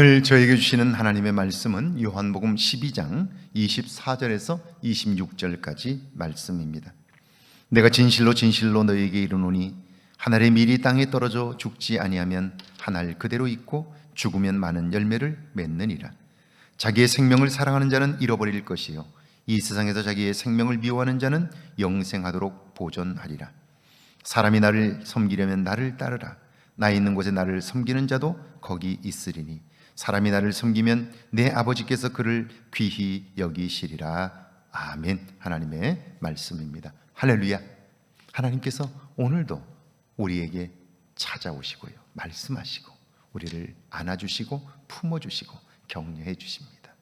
오늘 저에게 주시는 하나님의 말씀은 요한복음 12장 24절에서 26절까지 말씀입니다. 내가 진실로 진실로 너에게 이르노니 한 알의 밀이 땅에 떨어져 죽지 아니하면 한 알 그대로 있고 죽으면 많은 열매를 맺느니라. 자기의 생명을 사랑하는 자는 잃어버릴 것이요 이 세상에서 자기의 생명을 미워하는 자는 영생하도록 보존하리라. 사람이 나를 섬기려면 나를 따르라. 나 있는 곳에 나를 섬기는 자도 거기 있으리니 사람이 나를 섬기면 내 아버지께서 그를 귀히 여기시리라. 아멘. 하나님의 말씀입니다. 할렐루야. 하나님께서 오늘도 우리에게 찾아오시고요. 말씀하시고 우리를 안아주시고 품어주시고 격려해 주십니다.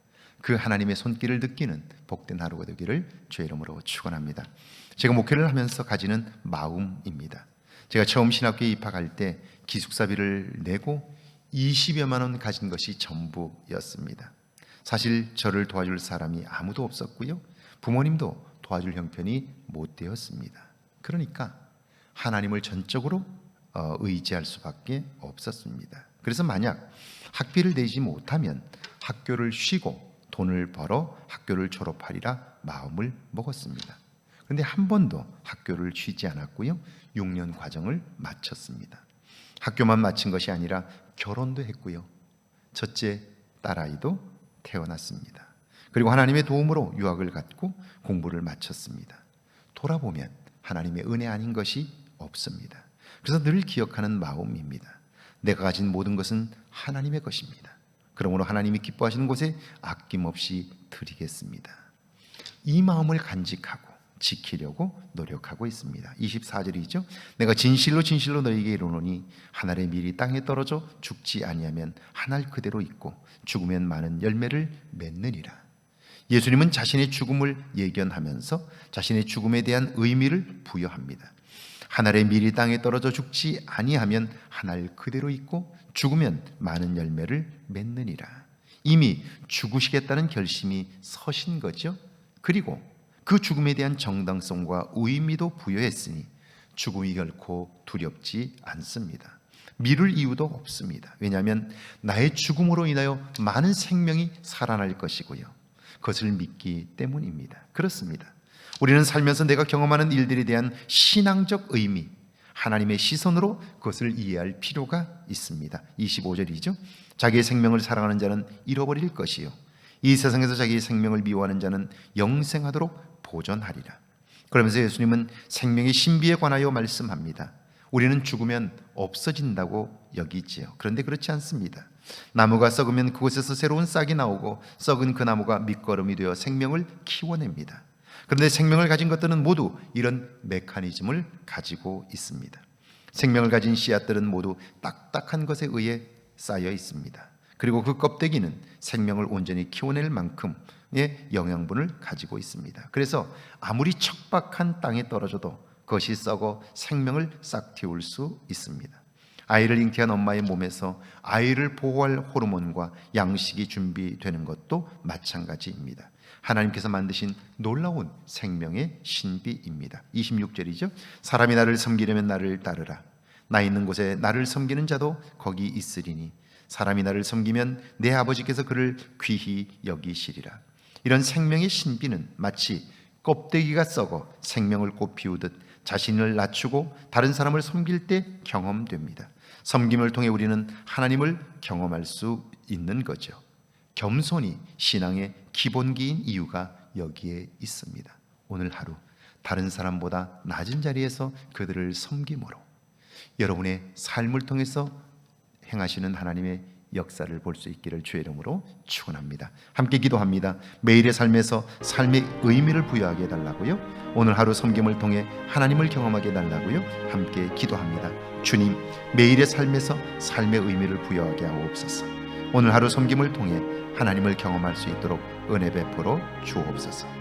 그 하나님의 손길을 느끼는 복된 하루가 되기를 주의 이름으로 축원합니다. 제가 목회를 하면서 가지는 마음입니다. 제가 처음 신학교에 입학할 때 기숙사비를 내고 20여만 원 가진 것이 전부였습니다. 사실 저를 도와줄 사람이 아무도 없었고요. 부모님도 도와줄 형편이 못 되었습니다. 그러니까 하나님을 전적으로 어, 의지할 수밖에 없었습니다. 그래서 만약 학비를 내지 못하면 학교를 쉬고 돈을 벌어 학교를 졸업하리라 마음을 먹었습니다. 그런데 한 번도 학교를 쉬지 않았고요. 6년 과정을 마쳤습니다. 학교만 마친 것이 아니라 결혼도 했고요. 첫째 딸아이도 태어났습니다. 그리고 하나님의 도움으로 유학을 갔고 공부를 마쳤습니다. 돌아보면 하나님의 은혜 아닌 것이 없습니다. 그래서 늘 기억하는 마음입니다. 내가 가진 모든 것은 하나님의 것입니다. 그러므로 하나님이 기뻐하시는 곳에 아낌없이 드리겠습니다. 이 마음을 간직하고 지키려고 노력하고 있습니다. 24절이죠. 내가 진실로 진실로 너에게 이르노니 한 알의 밀이 땅에 떨어져 죽지 아니하면 한 알 그대로 있고 죽으면 많은 열매를 맺느니라. 예수님은 자신의 죽음을 예견하면서 자신의 죽음에 대한 의미를 부여합니다. 한 알의 밀이 땅에 떨어져 죽지 아니하면 한 알 그대로 있고 죽으면 많은 열매를 맺느니라. 이미 죽으시겠다는 결심이 서신 거죠. 그리고 그 죽음에 대한 정당성과 의미도 부여했으니 죽음이 결코 두렵지 않습니다. 미룰 이유도 없습니다. 왜냐하면 나의 죽음으로 인하여 많은 생명이 살아날 것이고요. 그것을 믿기 때문입니다. 그렇습니다. 우리는 살면서 내가 경험하는 일들에 대한 신앙적 의미, 하나님의 시선으로 그것을 이해할 필요가 있습니다. 25절이죠. 자기의 생명을 사랑하는 자는 잃어버릴 것이요. 이 세상에서 자기의 생명을 미워하는 자는 영생하도록 보존하리라. 그러면서 예수님은 생명의 신비에 관하여 말씀합니다. 우리는 죽으면 없어진다고 여기지요. 그런데 그렇지 않습니다. 나무가 썩으면 그곳에서 새로운 싹이 나오고 썩은 그 나무가 밑거름이 되어 생명을 키워냅니다. 그런데 생명을 가진 것들은 모두 이런 메커니즘을 가지고 있습니다. 생명을 가진 씨앗들은 모두 딱딱한 것에 의해 쌓여 있습니다. 그리고 그 껍데기는 생명을 온전히 키워낼 만큼의 영양분을 가지고 있습니다. 그래서 아무리 척박한 땅에 떨어져도 그것이 썩어 생명을 싹 틔울 수 있습니다. 아이를 잉태한 엄마의 몸에서 아이를 보호할 호르몬과 양식이 준비되는 것도 마찬가지입니다. 하나님께서 만드신 놀라운 생명의 신비입니다. 26절이죠. 사람이 나를 섬기려면 나를 따르라. 나 있는 곳에 나를 섬기는 자도 거기 있으리니 사람이 나를 섬기면 내 아버지께서 그를 귀히 여기시리라. 이런 생명의 신비는 마치 껍데기가 썩어 생명을 꽃 피우듯 자신을 낮추고 다른 사람을 섬길 때 경험됩니다. 섬김을 통해 우리는 하나님을 경험할 수 있는 거죠. 겸손이 신앙의 기본기인 이유가 여기에 있습니다. 오늘 하루 다른 사람보다 낮은 자리에서 그들을 섬김으로 여러분의 삶을 통해서 행하시는 하나님의 역사를 볼 수 있기를 주의 이름으로 축원합니다. 함께 기도합니다. 매일의 삶에서 삶의 의미를 부여하게 해 달라고요. 오늘 하루 섬김을 통해 하나님을 경험하게 해 달라고요. 함께 기도합니다. 주님, 매일의 삶에서 삶의 의미를 부여하게 하옵소서. 오늘 하루 섬김을 통해 하나님을 경험할 수 있도록 은혜 베풀어 주옵소서.